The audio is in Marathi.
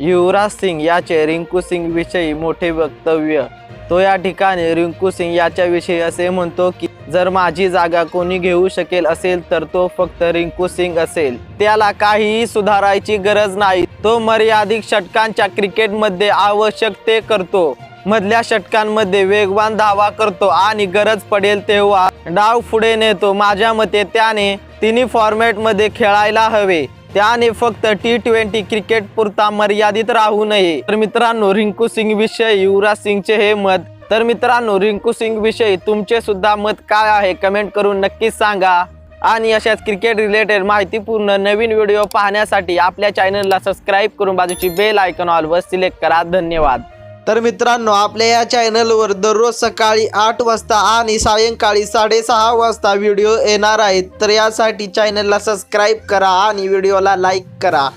युवराज सिंग याचे रिंकू सिंग विषयी मोठे वक्तव्य. तो या ठिकाणी रिंकू सिंग याच्याविषयी असे म्हणतो की जर माझी जागा कोणी घेऊ शकेल असेल तर तो फक्त रिंकू सिंग असेल. त्याला काहीही सुधारायची गरज नाही. तो मर्यादित षटकांच्या क्रिकेटमध्ये आवश्यक ते करतो. मधल्या षटकांमध्ये वेगवान धावा करतो आणि गरज पडेल तेव्हा डाव पुढे नेतो. माझ्या मते त्याने तिन्ही फॉर्मॅटमध्ये खेळायला हवे. त्याने फक्त टी ट्वेंटी क्रिकेट पुरता मर्यादित राहू नये. तर मित्रांनो रिंकू सिंग विषयी युवराज सिंगचे हे मत. तर मित्रांनो रिंकू सिंग विषयी तुमचे सुद्धा मत काय आहे? कमेंट करून नक्कीच सांगा. आणि अशाच क्रिकेट रिलेटेड माहितीपूर्ण नवीन व्हिडिओ पाहण्यासाठी आपल्या चॅनलला सबस्क्राईब करून बाजूची बेल आयकॉन ऑलवर सिलेक्ट करा. धन्यवाद. तर मित्रांनो आपल्या या चॅनलवर दररोज सकाळी आठ वाजता आणि सायंकाळी साडेसहा वाजता व्हिडिओ येणार आहेत. तर यासाठी चॅनलला सबस्क्राईब करा आणि व्हिडिओला लाईक करा.